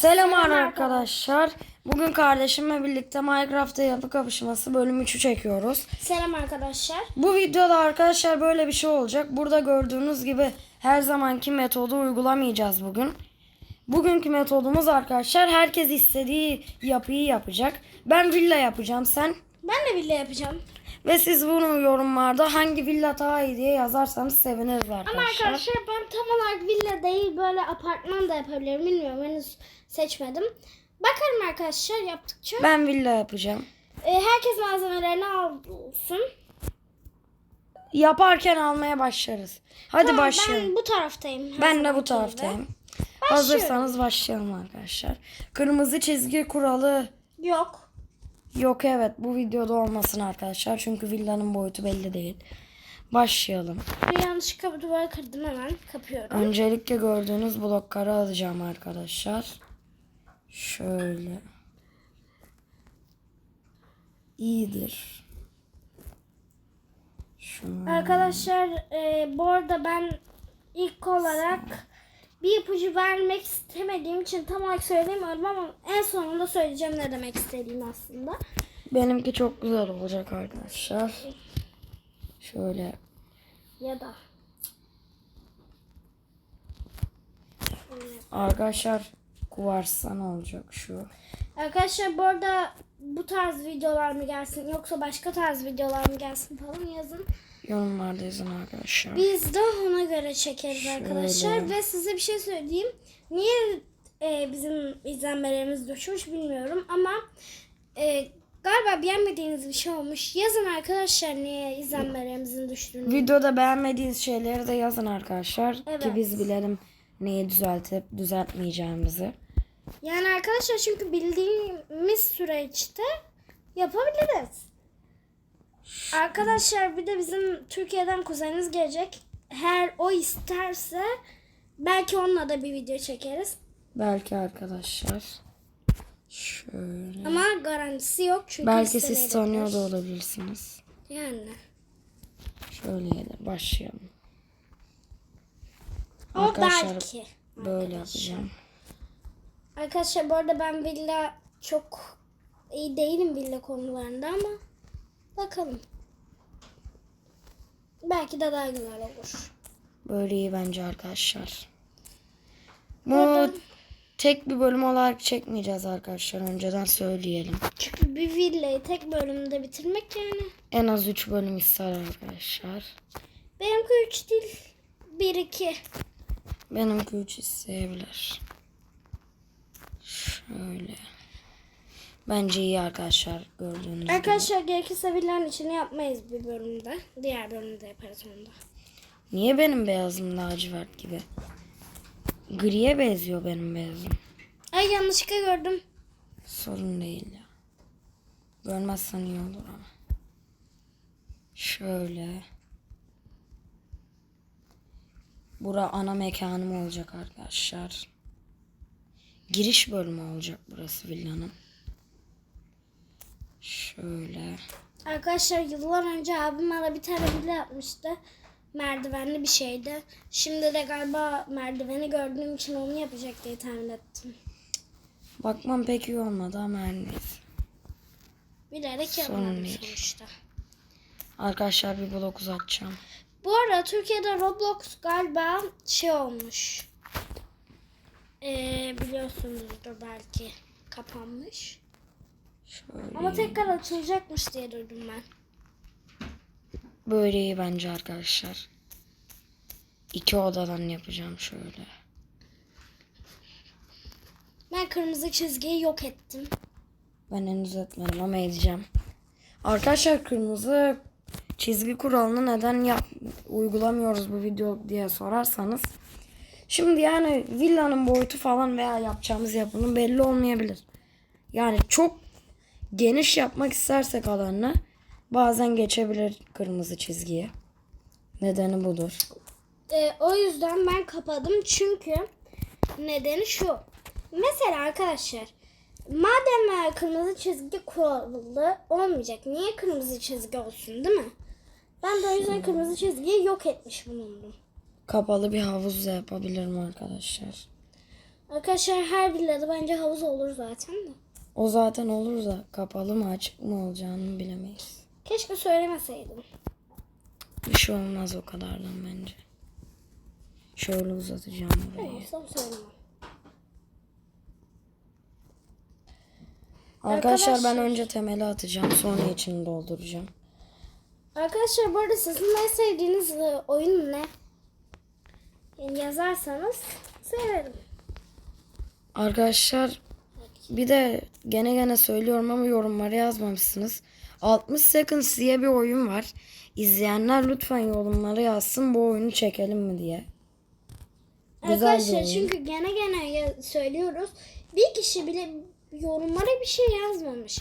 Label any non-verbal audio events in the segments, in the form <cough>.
Selam arkadaşlar. Bugün kardeşimle birlikte Minecraft'ta yapı kapışması bölüm 3'ü çekiyoruz. Selam arkadaşlar. Bu videoda arkadaşlar böyle bir şey olacak. Burada gördüğünüz gibi her zamanki metodu uygulamayacağız bugün. Bugünkü metodumuz arkadaşlar herkes istediği yapıyı yapacak. Ben villa yapacağım sen. Ben de villa yapacağım. Ve siz bunu yorumlarda hangi villa daha iyi diye yazarsanız seviniriz arkadaşlar. Ama arkadaşlar ben tam olarak villa değil böyle apartman da yapabilirim. Bilmiyorum henüz seçmedim. Bakarım arkadaşlar yaptıkça. Ben villa yapacağım. Ee, herkes malzemelerini alsın. Yaparken almaya başlarız. Hadi Tamam, başlayalım. Ben bu taraftayım. Ben de bu gibi. taraftayım. Hazırsanız başlayalım arkadaşlar. Kırmızı çizgi kuralı Yok. Yok evet bu videoda olmasın arkadaşlar. Çünkü villanın boyutu belli değil. Başlayalım. Bir yanlışlıkla duvarı kırdım hemen. Kapıyorum. Öncelikle gördüğünüz blokları alacağım arkadaşlar. Şöyle. İyidir. Şunu. Arkadaşlar e, bu arada ben ilk olarak bir ipucu vermek istemediğim için tam olarak söyleyemiyorum ama en sonunda söyleyeceğim ne demek istediğimi aslında. Benimki çok güzel olacak arkadaşlar. Şöyle Ya da. Arkadaşlar kuvarssan olacak şu. Arkadaşlar bu arada bu tarz videolar mı gelsin yoksa başka tarz videolar mı gelsin falan yazın. Yorumlarda yazın arkadaşlar. Biz de ona göre çekeriz arkadaşlar. Şöyle. Ve size bir şey söyleyeyim. Niye e, bizim izlenmelerimiz düşmüş bilmiyorum ama e, galiba beğenmediğiniz bir şey olmuş. Yazın arkadaşlar niye izlenmelerimizin düştüğünü. Videoda beğenmediğiniz şeyleri de yazın arkadaşlar. Evet. Ki biz bilelim neyi düzeltip düzeltmeyeceğimizi. Yani arkadaşlar çünkü bildiğimiz süreçte yapabiliriz. Arkadaşlar bir de bizim Türkiye'den kuzeniniz gelecek. Eğer o isterse belki onunla da bir video çekeriz. Belki arkadaşlar. Şöyle. Ama garantisi yok çünkü Belki siz tanıyor da olabilirsiniz. Yani. Şöyle de başlayalım. O Arkadaşlar belki. böyle yapacağım. Arkadaşlar bu arada ben villa çok iyi değilim villa konularında ama bakalım. Belki de daha güzel olur. Böyle iyi bence arkadaşlar. Bu tek bir bölüm olarak çekmeyeceğiz arkadaşlar. Önceden söyleyelim. Çünkü bir villayı tek bölümde bitirmek yani. En az 3 bölüm ister arkadaşlar. Benimki 3 değil. 1-2. Benimki 3 isteyebilir. Şöyle. Bence iyi arkadaşlar gördüğünüz gibi. Arkadaşlar gerekirse villanın içini yapmayız bir bölümde. Diğer bölümde yaparız onu da. Niye benim beyazım lacivert gibi? Griye benziyor benim beyazım. Ay yanlışlıkla gördüm. Sorun değil ya. Görmezsen iyi olur ama. Şöyle. Bura ana mekanım olacak arkadaşlar. Giriş bölümü olacak burası villanın. Şöyle. Arkadaşlar yıllar önce abim bana bir tane villa yapmıştı. Merdivenli bir şeydi. Şimdi de galiba merdiveni gördüğüm için onu yapacak diye tahmin ettim. Bakmam pek iyi olmadı ama her neyse. Bilerek yapmadım değil. sonuçta. Arkadaşlar bir blok uzatacağım. Bu arada Türkiye'de Roblox galiba şey olmuş. Ee, biliyorsunuzdur belki kapanmış. Şöyle. Ama tekrar açılacakmış diye duydum ben. Böyle iyi bence arkadaşlar. İki odadan yapacağım şöyle. Ben kırmızı çizgiyi yok ettim. Ben henüz etmedim ama edeceğim. Arkadaşlar kırmızı çizgi kuralını neden yap uygulamıyoruz bu video diye sorarsanız. Şimdi yani villanın boyutu falan veya yapacağımız yapının belli olmayabilir. Yani çok geniş yapmak istersek alanını bazen geçebilir kırmızı çizgiye. Nedeni budur. Ee, o yüzden ben kapadım çünkü nedeni şu. Mesela arkadaşlar madem e, kırmızı çizgi kuralı olmayacak niye kırmızı çizgi olsun değil mi? Ben de o yüzden kırmızı çizgiyi yok etmiş bulundum. Kapalı bir havuz da yapabilirim arkadaşlar. Arkadaşlar her villada bence havuz olur zaten de. O zaten olur da kapalı mı açık mı olacağını bilemeyiz. Keşke söylemeseydim. Bir şey olmaz o kadardan bence. Şöyle uzatacağım burayı. olsam söylemem. Arkadaşlar ben Arkadaşlar- önce temeli atacağım. Sonra içini dolduracağım. Arkadaşlar bu arada sizin en sevdiğiniz e, oyun ne? Yani yazarsanız severim. Arkadaşlar bir de gene gene söylüyorum ama yorumlara yazmamışsınız. 60 Seconds diye bir oyun var. İzleyenler lütfen yorumlara yazsın bu oyunu çekelim mi diye. Güzel Arkadaşlar çünkü gene gene söylüyoruz. Bir kişi bile yorumlara bir şey yazmamış.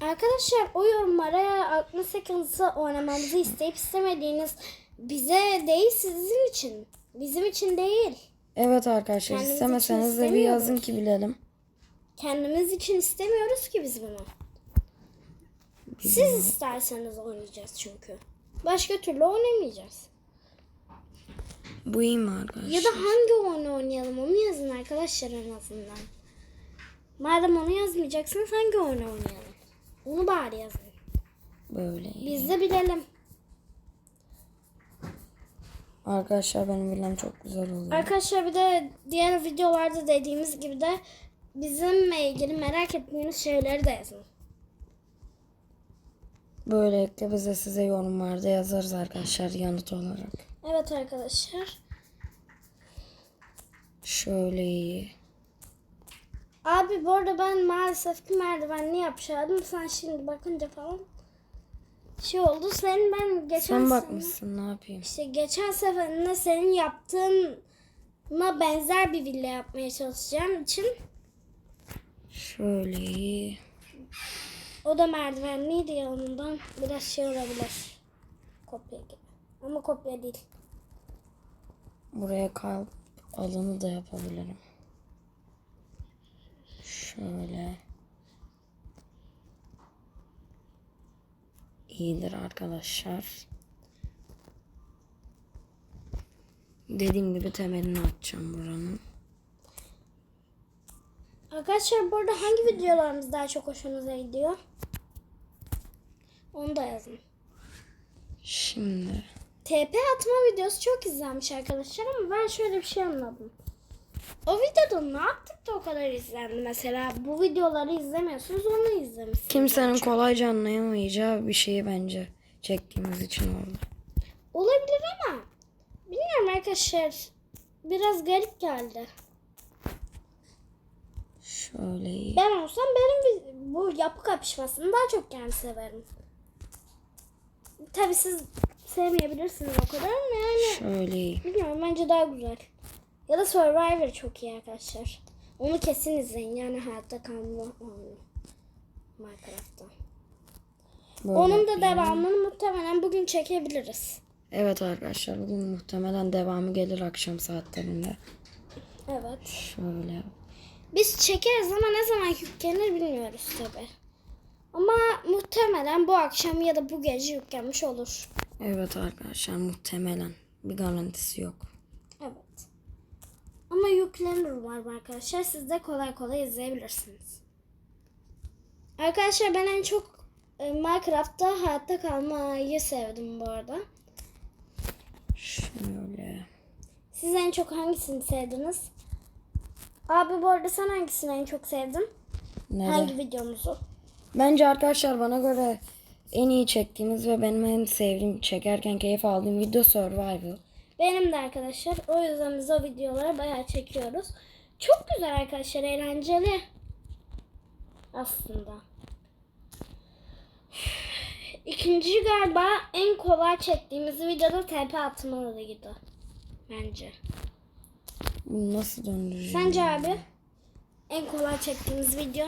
Arkadaşlar o yorumlara 60 seconds'ı oynamamızı isteyip istemediğiniz bize değil sizin için. Bizim için değil. Evet arkadaşlar Kendimiz istemeseniz de bir yazın ki bilelim. Kendimiz için istemiyoruz ki biz bunu. Siz isterseniz oynayacağız çünkü. Başka türlü oynamayacağız. Bu iyi mi arkadaşlar? Ya da hangi oyunu oynayalım onu yazın arkadaşlar en azından. Madem onu yazmayacaksınız hangi oyunu oynayalım? Onu bari yazın. Böyle. Biz de bilelim. Arkadaşlar benim villam çok güzel oluyor. Arkadaşlar bir de diğer videolarda dediğimiz gibi de bizimle ilgili merak ettiğiniz şeyleri de yazın. Böylelikle biz de size yorumlarda yazarız arkadaşlar yanıt olarak. Evet arkadaşlar. Şöyle iyi. Abi bu arada ben maalesef ki merdivenli yapacaktım. Sen şimdi bakınca falan şey oldu. Senin ben geçen Sen bakmışsın ne yapayım. İşte geçen seferinde senin yaptığına benzer bir villa yapmaya çalışacağım için Şöyle o da merdivenliydi yanından biraz şey olabilir. Kopya gibi. Ama kopya değil. Buraya kalp alanı da yapabilirim. Şöyle. İyidir arkadaşlar. Dediğim gibi temelini atacağım buranın. Arkadaşlar bu arada hangi videolarımız daha çok hoşunuza gidiyor? Onu da yazın. Şimdi TP atma videosu çok izlenmiş arkadaşlar ama ben şöyle bir şey anladım. O videoda ne yaptık da o kadar izlendi mesela? Bu videoları izlemiyorsunuz onu izlemişsiniz. kimsenin kolayca anlayamayacağı bir şeyi bence çektiğimiz için oldu. Olabilir ama bilmiyorum arkadaşlar. Biraz garip geldi. Şöyle. Ben olsam benim bu yapı kapışmasını daha çok yani severim. Tabi siz sevmeyebilirsiniz o kadar ama yani Şöyle bilmiyorum bence daha güzel. Ya da Survivor çok iyi arkadaşlar. Onu kesin izleyin yani hayatta kalma oyunu. Minecraft'ta. Böyle Onun da devamını muhtemelen bugün çekebiliriz. Evet arkadaşlar bugün muhtemelen devamı gelir akşam saatlerinde. Evet. Şöyle. Biz çekeriz ama ne zaman yüklenir bilmiyoruz tabi. Ama muhtemelen bu akşam ya da bu gece yüklenmiş olur. Evet arkadaşlar muhtemelen. Bir garantisi yok. Evet. Yüklenir umarım arkadaşlar. Siz de kolay kolay izleyebilirsiniz. Arkadaşlar ben en çok e, Minecraft'ta hayatta kalmayı sevdim bu arada. Şöyle. Siz en çok hangisini sevdiniz? Abi bu arada sen hangisini en çok sevdin? Neden? Hangi videomuzu? Bence arkadaşlar bana göre en iyi çektiğimiz ve benim en sevdiğim çekerken keyif aldığım video Survival. Benim de arkadaşlar. O yüzden biz o videoları bayağı çekiyoruz. Çok güzel arkadaşlar. Eğlenceli. Aslında. İkinci galiba en kolay çektiğimiz videoda TP atmalıydı. Bence. Bunu nasıl döndüreceğim? Sence abi? En kolay çektiğimiz video.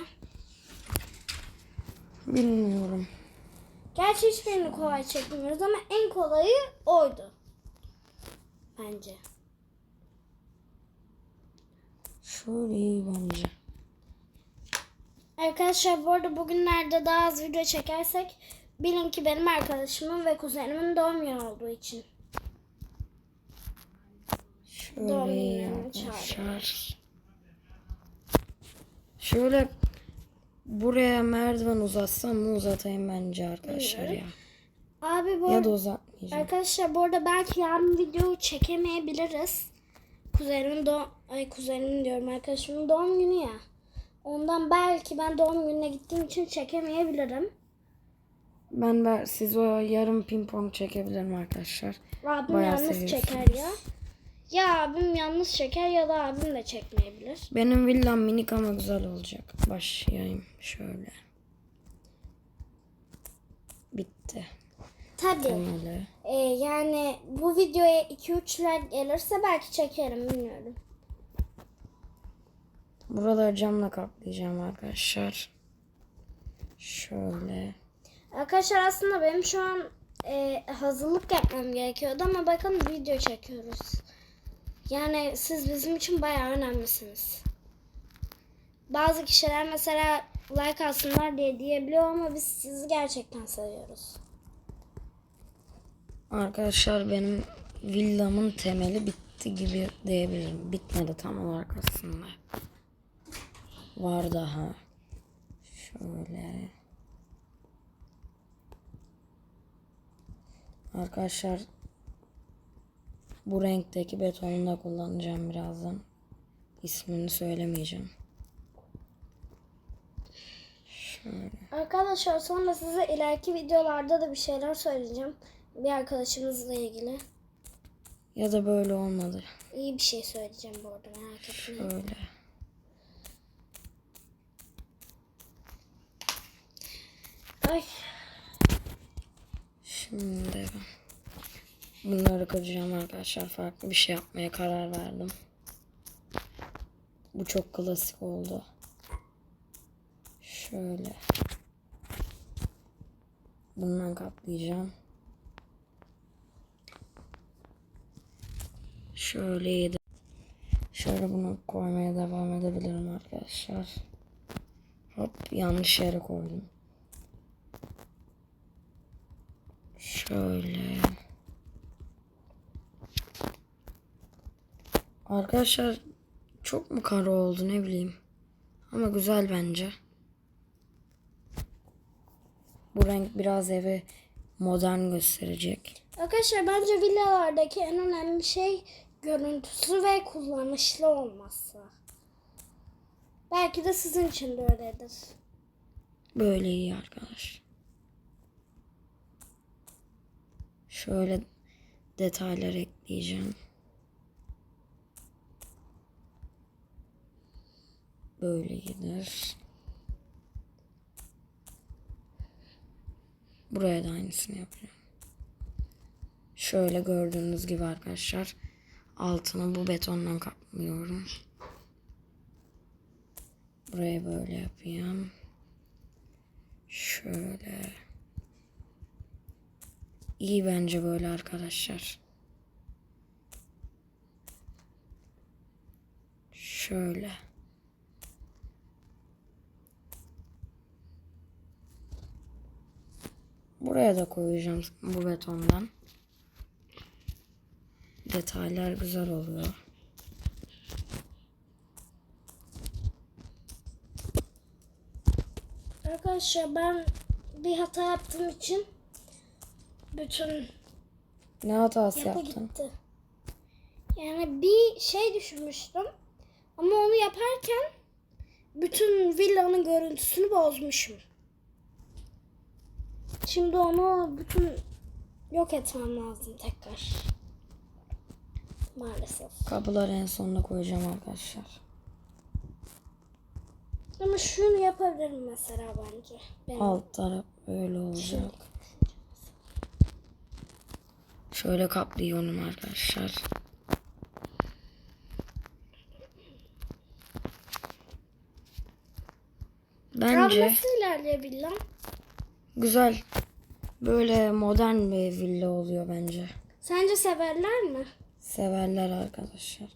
Bilmiyorum. Gerçi hiçbirini kolay çekmiyoruz ama en kolayı oydu. Bence. Şöyle iyi bence. Arkadaşlar bu arada bugünlerde daha az video çekersek bilin ki benim arkadaşımın ve kuzenimin doğum günü olduğu için. Doğum Şöyle çağırıyorlar. arkadaşlar. Şöyle buraya merdiven uzatsam mı uzatayım bence arkadaşlar ya. Abi bu Ya da uzatmayacağım. Arkadaşlar bu arada belki yarın video çekemeyebiliriz. Kuzenimin doğum ay kuzenimin diyorum arkadaşımın doğum günü ya. Ondan belki ben doğum gününe gittiğim için çekemeyebilirim. Ben de siz o yarım ping pong çekebilirim arkadaşlar. Abim Bayağı yalnız çeker ya. Ya abim yalnız çeker ya da abim de çekmeyebilir. Benim villam minik ama güzel olacak. Başlayayım şöyle. Bitti. Tabii. Temeli. Ee, yani bu videoya 2-3 like gelirse belki çekerim bilmiyorum. Buraları camla kaplayacağım arkadaşlar. Şöyle. Arkadaşlar aslında benim şu an e, hazırlık yapmam gerekiyordu ama bakın video çekiyoruz. Yani siz bizim için bayağı önemlisiniz. Bazı kişiler mesela like alsınlar diye diyebiliyor ama biz sizi gerçekten seviyoruz. Arkadaşlar benim villamın temeli bitti gibi diyebilirim. Bitmedi tam olarak aslında. Var daha. Şöyle. Arkadaşlar bu renkteki betonu da kullanacağım birazdan. İsmini söylemeyeceğim. Şöyle. Arkadaşlar sonra size ileriki videolarda da bir şeyler söyleyeceğim. Bir arkadaşımızla ilgili. Ya da böyle olmadı. İyi bir şey söyleyeceğim bu arada merak etmeyin. Şöyle. Ay. Şimdi bunları kıracağım arkadaşlar. Farklı bir şey yapmaya karar verdim. Bu çok klasik oldu. Şöyle. Bundan kaplayacağım. Şöyle. Şöyle bunu koymaya devam edebilirim arkadaşlar. Hop yanlış yere koydum. Şöyle. Arkadaşlar çok mu kara oldu ne bileyim. Ama güzel bence. Bu renk biraz evi modern gösterecek. Arkadaşlar bence villalardaki en önemli şey görüntüsü ve kullanışlı olması. Belki de sizin için de öyledir. Böyle iyi arkadaş. Şöyle detaylar ekleyeceğim. Böyle gider. Buraya da aynısını yapacağım. Şöyle gördüğünüz gibi arkadaşlar. Altını bu betondan kaplıyorum. Buraya böyle yapayım. Şöyle. İyi bence böyle arkadaşlar. Şöyle. Buraya da koyacağım bu betondan. Detaylar güzel oluyor. Arkadaşlar ben bir hata yaptığım için bütün Ne hatası yapı yaptın? gitti. Yani bir şey düşünmüştüm ama onu yaparken bütün villanın görüntüsünü bozmuşum. Şimdi onu bütün yok etmem lazım tekrar. Maalesef. Kapıları en sonuna koyacağım arkadaşlar. Ama şunu yapabilirim mesela bence. Benim. Alt taraf böyle olacak. Şöyle kaplıyorum arkadaşlar. Bence nasıl ilerliyor villam? güzel. Böyle modern bir villa oluyor bence. Sence severler mi? Severler arkadaşlar.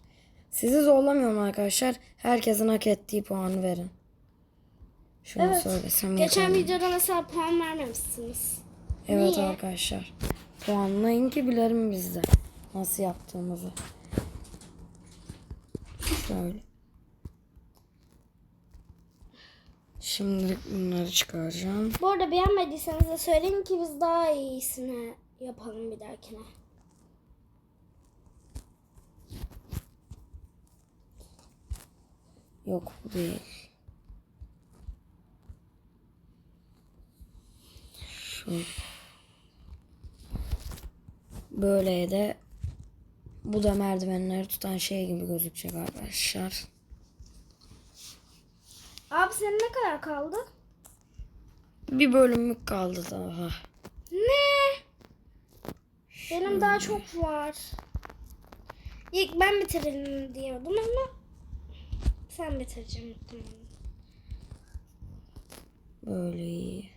Sizi zorlamıyorum arkadaşlar. Herkesin hak ettiği puanı verin. Şunu Evet. söylesem Geçen yeterli. videoda mesela puan vermemişsiniz. Evet Niye? arkadaşlar. Puanlayın ki bilelim biz de nasıl yaptığımızı. Şöyle. Şimdi bunları çıkaracağım. Bu arada beğenmediyseniz de söyleyin ki biz daha iyisini yapalım bir dahakine. Yok bu değil. Şu. Böyle de bu da merdivenleri tutan şey gibi gözükecek arkadaşlar. Abi senin ne kadar kaldı? Bir bölümlük kaldı daha. Ne? Benim daha çok var. İlk ben bitirelim diyordum ama sen bitireceksin muhtemelen. Böyle iyi.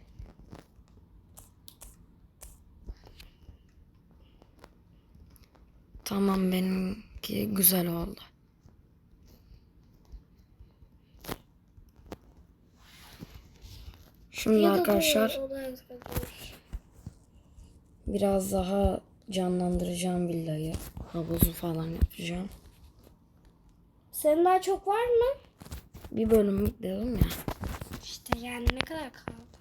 Tamam benimki güzel oldu. Şimdi arkadaşlar biraz daha canlandıracağım villayı. Havuzu falan yapacağım. Senin daha çok var mı? Bir bölümlük dedim ya. İşte yani ne kadar kaldı?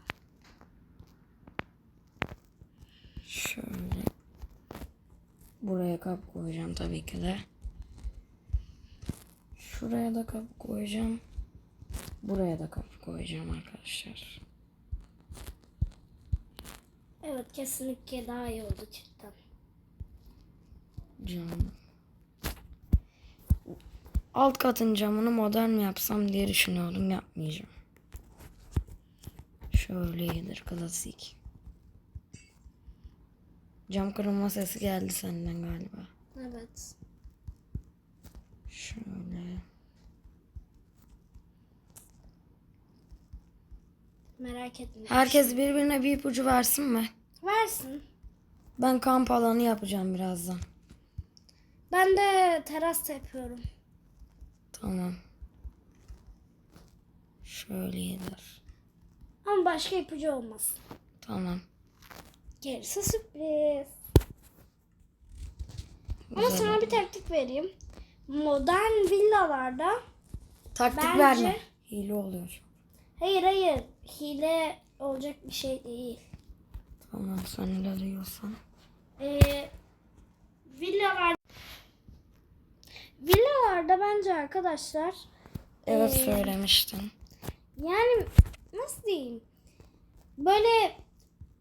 Şöyle. Buraya kap koyacağım tabii ki de. Şuraya da kap koyacağım. Buraya da kap koyacağım arkadaşlar. Evet kesinlikle daha iyi oldu cidden. Cam. Alt katın camını modern mi yapsam diye düşünüyordum. Yapmayacağım. Şöyle iyidir. Klasik. Cam kırılma sesi geldi senden galiba. Evet. Şöyle. Merak etme. Herkes birbirine bir ipucu versin mi? Versin. Ben kamp alanı yapacağım birazdan. Ben de teras yapıyorum. Tamam. Şöyle iyidir. Ama başka ipucu olmasın. Tamam. Gerisi sürpriz. Ama Güzel sana bir taktik vereyim. Modern villalarda Taktik Bence- verme. Hile oluyor. hayır hayır hile olacak bir şey değil. Tamam sen öyle diyorsan. Ee, villalar villalarda bence arkadaşlar Evet Ee, söylemiştin. yani nasıl diyeyim böyle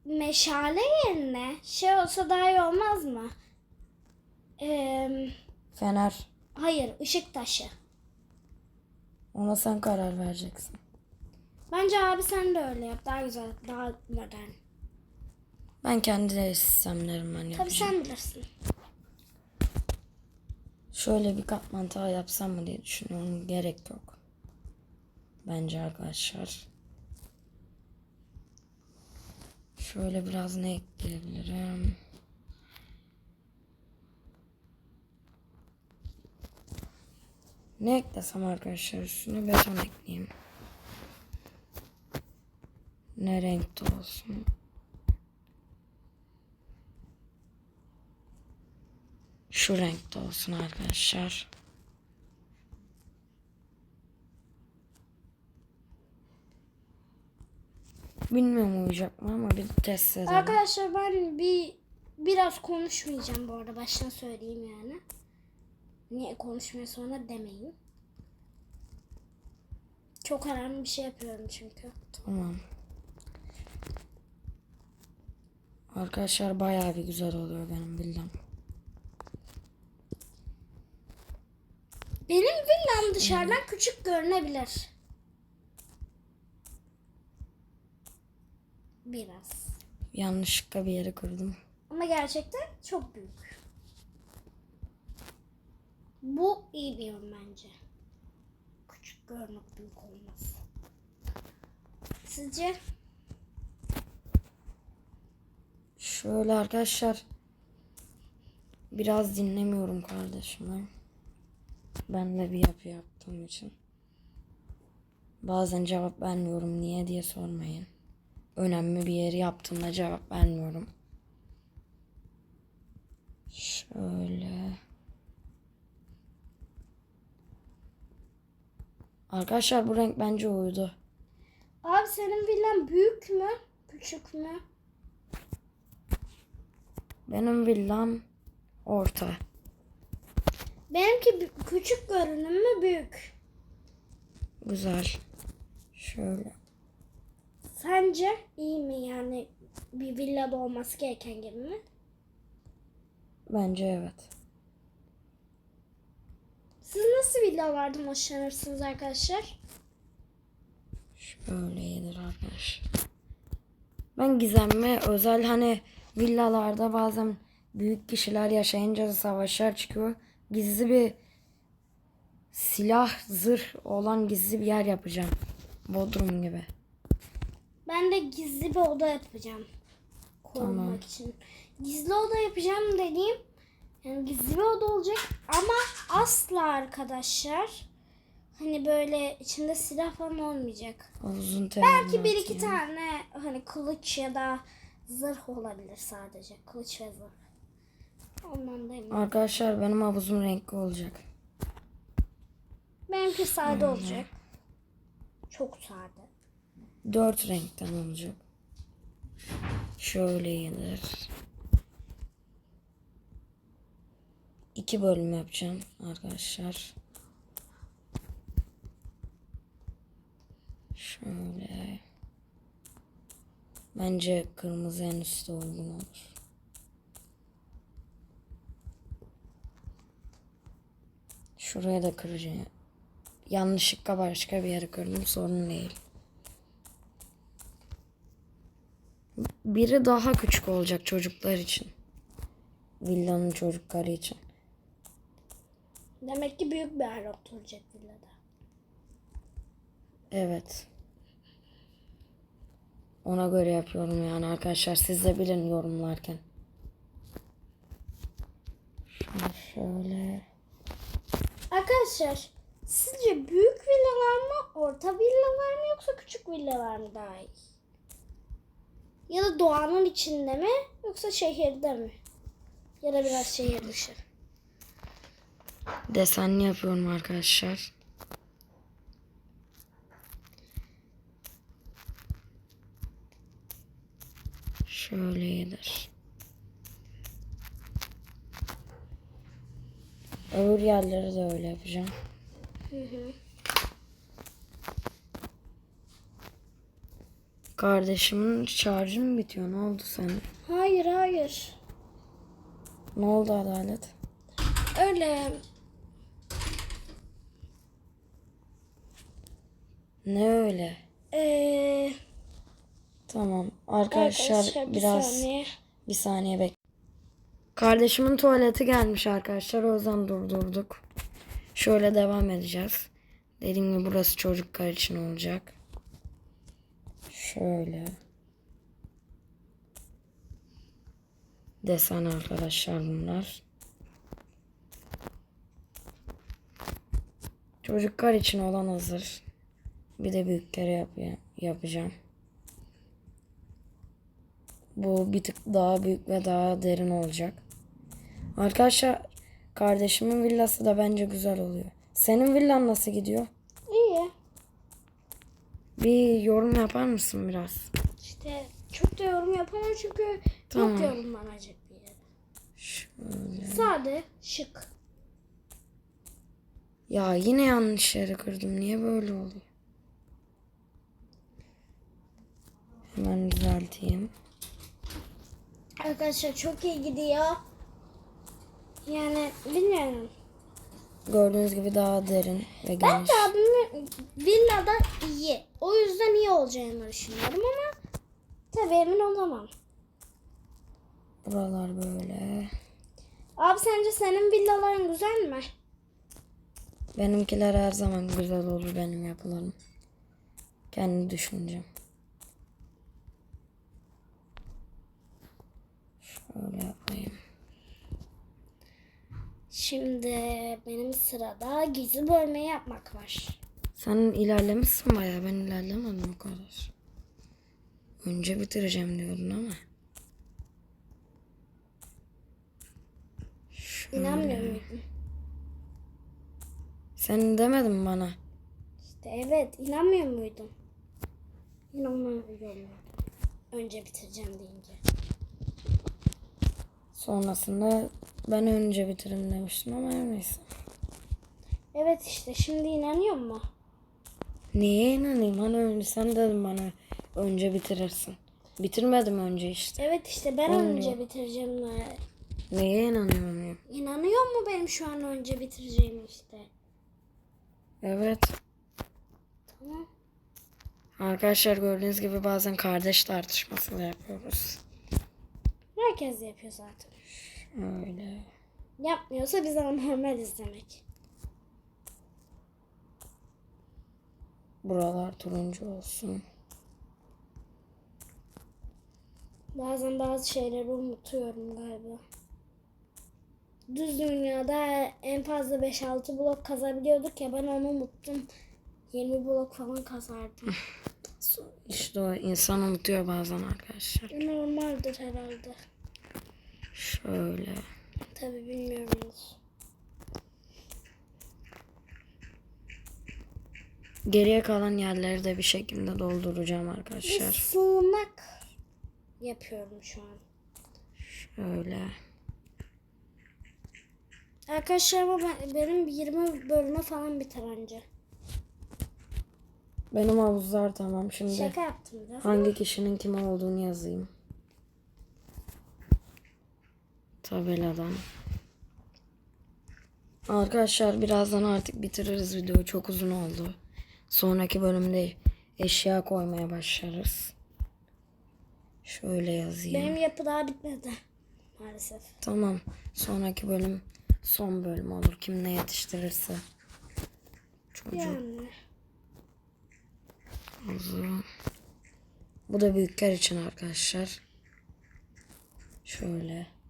meşale yerine şey olsa daha iyi olmaz mı? Ee, Fener. hayır ışık taşı. Ona sen karar vereceksin. Bence abi sen de öyle yap. Daha güzel, daha modern. Ben kendi sistemlerimden Tabii yapacağım. sen bilirsin. Şöyle bir kat mantığı yapsam mı diye düşünüyorum. Gerek yok. Bence arkadaşlar. Şöyle biraz ne ekleyebilirim? Ne eklesem arkadaşlar üstüne beton ekleyeyim. Ne renkte olsun? Şu renkte olsun arkadaşlar. Bilmiyorum uyacak mı ama bir test edelim. Arkadaşlar ben bir biraz konuşmayacağım bu arada. Baştan söyleyeyim yani. Niye konuşmuyor sonra demeyin. Çok önemli bir şey yapıyorum çünkü. Tamam. Arkadaşlar bayağı bir güzel oluyor benim villam. Benim villam dışarıdan küçük görünebilir. Biraz. Yanlışlıkla bir yere kırdım. Ama gerçekten çok büyük. Bu iyi bir yön bence. Küçük görünüp büyük olmaz. Sizce? Şöyle arkadaşlar biraz dinlemiyorum kardeşimi. Ben de bir yapı yaptığım için. Bazen cevap vermiyorum niye diye sormayın. Önemli bir yeri yaptığımda cevap vermiyorum. Şöyle. Arkadaşlar bu renk bence uydu. Abi senin villan büyük mü? Küçük mü? Benim villam orta. Benimki küçük görünüm mü büyük? Güzel. Şöyle. Sence iyi mi yani bir villada olması gereken gibi mi? Bence evet. Siz nasıl villalardan hoşlanırsınız arkadaşlar? Şöyle iyidir arkadaşlar. Ben gizemli özel hani villalarda bazen büyük kişiler yaşayınca savaşlar çıkıyor. Gizli bir silah, zırh olan gizli bir yer yapacağım. Bodrum gibi. Ben de gizli bir oda yapacağım. Korunmak Tamam. için. Gizli oda yapacağım dediğim yani gizli bir oda olacak ama asla arkadaşlar hani böyle içinde silah falan olmayacak. Havuzun Belki bir iki yani. tane hani kılıç ya da zırh olabilir sadece. Kılıç ve zırh. Arkadaşlar benim havuzum renkli olacak. Benimki sade olacak. Çok sade. Dört renkten olacak. Şöyle iyidir. İki bölüm yapacağım arkadaşlar. Şöyle. Bence kırmızı en üstte uygun olur. Şuraya da kıracağım. Yanlışlıkla başka bir yere kırdım sorun değil. Biri daha küçük olacak çocuklar için. Villanın çocukları için. Demek ki büyük bir aile oturacak villada. Evet. Ona göre yapıyorum yani arkadaşlar. Siz de bilin yorumlarken. Şöyle. Arkadaşlar sizce büyük villalar mı, orta villalar mı yoksa küçük villalar mı daha iyi? Ya da doğanın içinde mi yoksa şehirde mi? Ya da biraz şehir dışı. Desenli yapıyorum arkadaşlar. Şöyle iyidir. Öbür yerleri de öyle yapacağım. Hı hı. Kardeşimin şarjı mı bitiyor? Ne oldu senin? Hayır hayır. Ne oldu Adalet? Öyle Ne öyle? ee, Tamam. Arkadaşlar, arkadaşlar bir biraz saniye. bir saniye bek. Kardeşimin tuvaleti gelmiş arkadaşlar. O yüzden durdurduk. Şöyle devam edeceğiz. Dediğim gibi burası çocuklar için olacak. Şöyle. Desen arkadaşlar bunlar. Çocuklar için olan hazır. Bir de büyüklere yap- yapacağım. Bu bir tık daha büyük ve daha derin olacak. Arkadaşlar kardeşimin villası da bence güzel oluyor. Senin villan nasıl gidiyor? İyi. Bir yorum yapar mısın biraz? İşte çok da yorum yapamam çünkü Tamam. yok yorumlanacak bir yer. Şöyle. Sade, şık. Ya yine yanlış yere kırdım. Niye böyle oluyor? Hemen düzelteyim. Arkadaşlar çok iyi gidiyor. Yani bilmiyorum. Gördüğünüz gibi daha derin ve geniş. Bence abimin villada iyi. O yüzden iyi olacağını düşünüyorum ama tabii emin olamam. Buralar böyle. Abi sence senin villaların güzel mi? Benimkiler her zaman güzel olur benim yapılarım. Kendi düşüncem. Şöyle yapayım. Şimdi benim sırada gizli bölmeyi yapmak var. Sen ilerlemişsin bayağı. Ben ilerlemedim o kadar. Önce bitireceğim diyordun ama. İnanmıyor muydun? Sen demedin bana? Evet inanmıyor muydun? İnanmıyorum. Önce bitireceğim deyince. Sonrasında ben önce bitiririm demiştim ama neyse. Evet işte şimdi inanıyor mu? Neye inanayım? Hani önce sen dedin bana önce bitirirsin. Bitirmedim önce işte. Evet işte ben Olmuyor. önce bitireceğim. Neye inanıyorum? İnanıyor mu benim şu an önce bitireceğim işte? Evet. Tamam. Arkadaşlar gördüğünüz gibi bazen kardeş tartışması da yapıyoruz. Herkes yapıyor zaten. Öyle. Yapmıyorsa biz normal izlemek. Buralar turuncu olsun. Bazen bazı şeyleri unutuyorum galiba. Düz dünyada en fazla 5-6 blok kazabiliyorduk ya ben onu unuttum. 20 blok falan kazardım. <laughs> İşte o insan unutuyor bazen arkadaşlar. Normaldir herhalde. Şöyle. Tabi bilmiyoruz. Geriye kalan yerleri de bir şekilde dolduracağım Bir arkadaşlar. sığınak yapıyorum şu an. Şöyle. Arkadaşlar ama ben, benim 20 bölüme falan biter anca. Benim havuzlar tamam. Şimdi Şaka yaptım hangi kişinin kim olduğunu yazayım. Tabeladan. Arkadaşlar birazdan artık bitiririz videoyu. Çok uzun oldu. Sonraki bölümde eşya koymaya başlarız. Şöyle yazayım. Benim yapı daha bitmedi. Maalesef. Tamam. Sonraki bölüm son bölüm olur. Kim ne yetiştirirse. Çocuk Yani. havuzu. Bu da büyükler için arkadaşlar. Şöyle.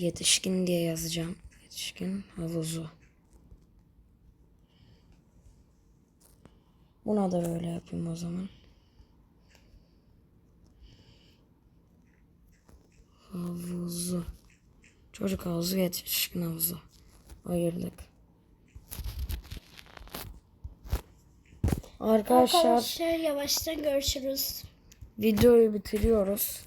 Yetişkin diye yazacağım. Yetişkin havuzu. Buna da böyle yapayım o zaman. Havuzu. Çocuk havuzu, yetişkin havuzu. Ayırdık. Arkadaşlar Arkadaşlar yavaştan görüşürüz. videoyu bitiriyoruz.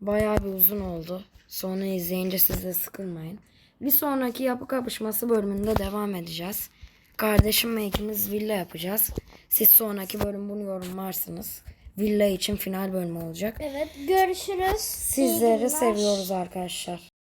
Bayağı bir uzun oldu. Sonra izleyince siz de sıkılmayın. Bir sonraki yapı kapışması bölümünde devam edeceğiz. Kardeşim ve ikimiz villa yapacağız. Siz sonraki bölüm bunu yorumlarsınız. Villa için final bölümü olacak. Evet görüşürüz. Sizleri seviyoruz arkadaşlar.